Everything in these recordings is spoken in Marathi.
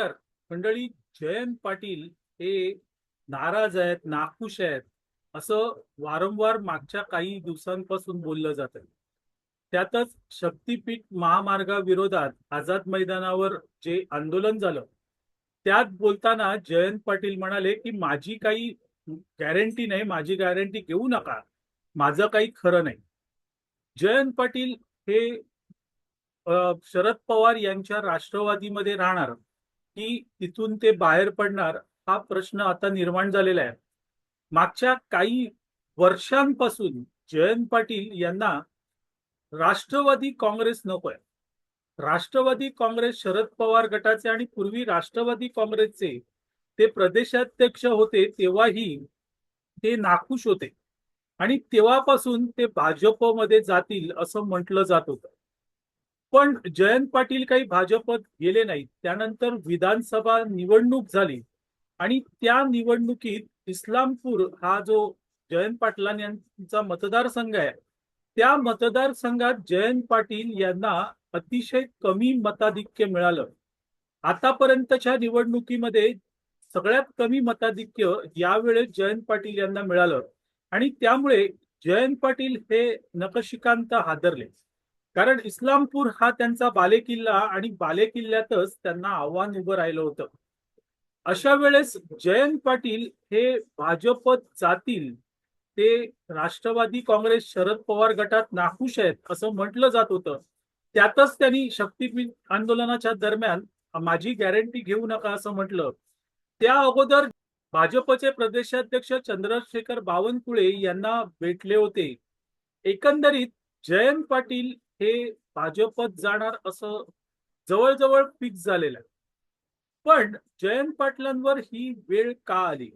मंडळी जयंत पाटील हे नाराज आहेत नाखुश आहेत असं वारंवार मागच्या काही दिवसांपासून बोललं जात. आहे त्यातच शक्तीपीठ महामार्गाविरोधात आझाद मैदानावर जे आंदोलन झालं त्यात बोलताना जयंत पाटील म्हणाले की माझी काही गॅरंटी नाही माझी गॅरंटी घेऊ नका. माझं काही खरं नाही. जयंत पाटील हे शरद पवार यांच्या राष्ट्रवादीमध्ये राहणार. की तिथून ते बाहेर पडणार हा प्रश्न आता निर्माण झालेला आहे. मागच्या काही वर्षांपासून जयंत पाटील यांना राष्ट्रवादी काँग्रेस नकोय राष्ट्रवादी काँग्रेस शरद पवार गटाचे आणि पूर्वी राष्ट्रवादी काँग्रेसचे ते प्रदेशाध्यक्ष होते तेव्हाही ते नाखुश होते. आणि तेव्हापासून ते भाजपमध्ये जातील असं म्हटलं जात होतं. पण जयंत पाटील काही भाजपत गेले नाहीत. त्यानंतर विधानसभा निवडणूक झाली. आणि त्या निवडणुकीत इस्लामपूर हा जो जयंत पाटलान यांचा मतदारसंघ आहे त्या मतदारसंघात जयंत पाटील यांना अतिशय कमी मताधिक्य मिळालं. आतापर्यंतच्या निवडणुकीमध्ये सगळ्यात कमी मताधिक्य यावेळेस जयंत पाटील यांना मिळालं. आणि त्यामुळे जयंत पाटील हे नकशिकांत हादरले. कारण इस्लामपूर हा त्यांचा बालेकिल्ला आणि बालेकिल्ल्यातच त्यांना आव्हान उभं राहिलं होतं. अशा वेळेस जयंत पाटील हे भाजपत जातील ते राष्ट्रवादी काँग्रेस शरद पवार गटात नाखुश आहेत असं म्हटलं जात होतं. त्यातच त्यांनी शक्तीपीठ आंदोलनाच्या दरम्यान माझी गॅरंटी घेऊ नका असं म्हटलं. त्या अगोदर भाजपचे प्रदेशाध्यक्ष चंद्रशेखर बावनकुळे यांना भेटले होते. एकंदरीत जयंत पाटील हे भाजपत जाणार असं जवळजवळ फिक्स झालेलं आहे. पण जयंत पाटलांवर ही वेळ का आली?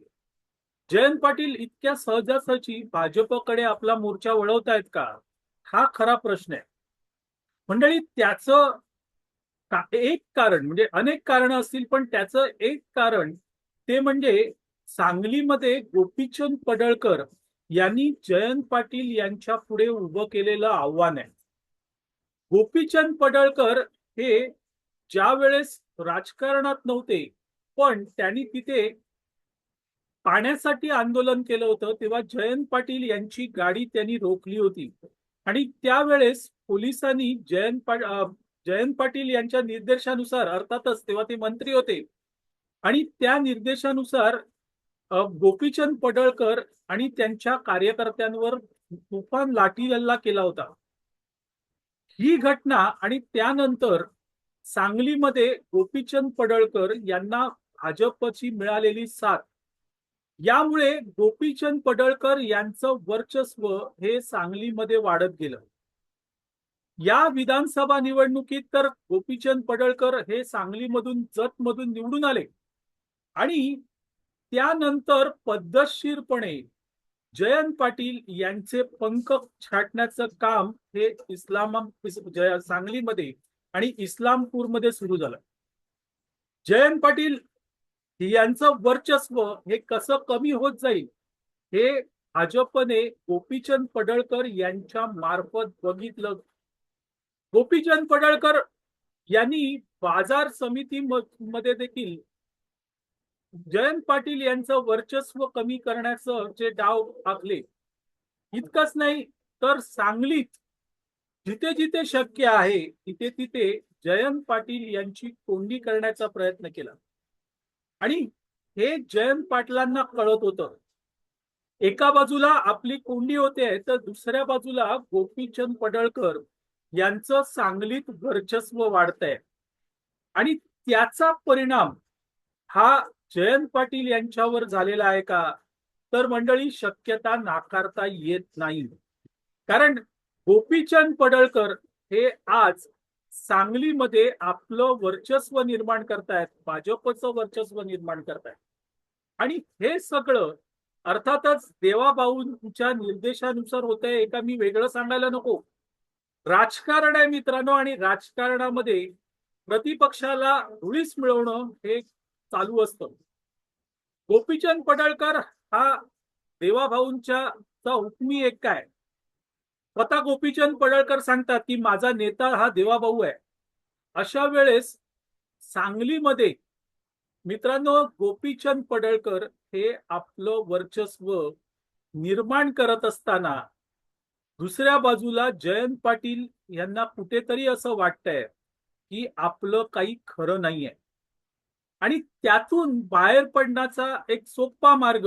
जयंत पाटील इतक्या सहजासहजी भाजपकडे आपला मोर्चा वळवतायत का? हा खरा प्रश्न आहे. मंडळी त्याचं का- एक कारण म्हणजे अनेक कारण असतील पण त्याचं एक कारण ते म्हणजे सांगलीमध्ये गोपीचंद पडळकर यांनी जयंत पाटील यांच्या पुढे उभं केलेलं आव्हान आहे. गोपीचंद पडळकर हे ज्या वेळेस राजकारणात नव्हते पण त्यांनी तिथे पाण्यासाठी आंदोलन केलं होतं तेव्हा जयंत पाटील यांची गाडी त्यांनी रोखली होती. आणि त्यावेळेस पोलिसांनी जयंत जयंत पाटील यांच्या निर्देशानुसार अर्थातच तेव्हा ते मंत्री होते आणि त्या निर्देशानुसार गोपीचंद पडळकर आणि त्यांच्या कार्यकर्त्यांवर तुफान लाठी हल्ला केला होता. ही घटना आणि त्यानंतर सांगलीमध्ये गोपीचंद पडळकर यांना भाजपची मिळालेली साथ. यामुळे गोपीचंद पडळकर यांचं वर्चस्व हे सांगलीमध्ये वाढत गेलं. या विधानसभा निवडणुकीत तर गोपीचंद पडळकर हे सांगलीमधून जतमधून निवडून आले. आणि त्यानंतर पद्धतशीरपणे जयंत पाटील यांचे पंख छाटण्याचं काम हे इस्लाम सांगलीमध्ये आणि इस्लामपूरमध्ये सुरू झालं. जयंत पाटील यांचं वर्चस्व हे कसं कमी होत जाईल हे भाजपने गोपीचंद पडळकर यांच्या मार्फत बघितलं. गोपीचंद पडळकर यांनी बाजार समिती मध्ये देखील जयंत पाटील यांचं वर्चस्व कमी करण्याचं जे डाव आखले इतकंच नाही तर सांगलीत जिथे जिथे शक्य आहे तिथे तिथे जयंत पाटील यांची कोंडी करण्याचा प्रयत्न केला. आणि हे जयंत पाटलांना कळत होतं. एका बाजूला आपली कोंडी होते तर दुसऱ्या बाजूला गोपीचंद पडळकर यांचं सांगलीत वर्चस्व वाढतंय. आणि त्याचा परिणाम हा जयंत पाटील यांच्यावर झालेला आहे का? तर मंडळी शक्यता नाकारता येत नाही. कारण गोपीचंद पडळकर हे आज सांगलीमध्ये आपलं वर्चस्व निर्माण करतायत भाजपचं वर्चस्व निर्माण करतायत. आणि हे सगळं अर्थातच देवाबाऊंच्या निर्देशानुसार होत आहे एका मी वेगळं सांगायला नको? राजकारण आहे मित्रांनो आणि राजकारणामध्ये प्रतिपक्षाला रुळीस मिळवणं हे चालू असतं. गोपीचंद पडळकर हा देवाभाऊंच्या चा हुकमी एक काय? स्वतः गोपीचंद पडळकर सांगतात की माझा नेता हा देवाभाऊ आहे. अशा वेळेस सांगलीमध्ये मित्रांनो गोपीचंद पडळकर हे आपलं वर्चस्व निर्माण करत असताना दुसऱ्या बाजूला जयंत पाटील यांना कुठेतरी असं वाटतंय की आपलं काही खरं नाहीये. आणि त्यातून बाहेर पडण्याचा एक सोपा मार्ग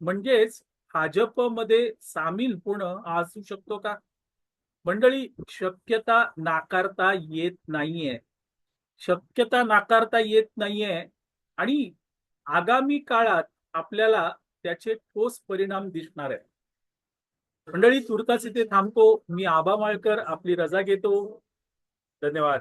म्हणजेच भाजपमध्ये सामील होणं असू शकतो का? मंडळी शक्यता नाकारता येत नाहीये. शक्यता नाकारता येत नाहीये आणि आगामी काळात आपल्याला त्याचे ठोस परिणाम दिसणार आहे मंडळी तुर्तास इथे थांबतो. मी आबा माळकर आपली रजा घेतो. धन्यवाद.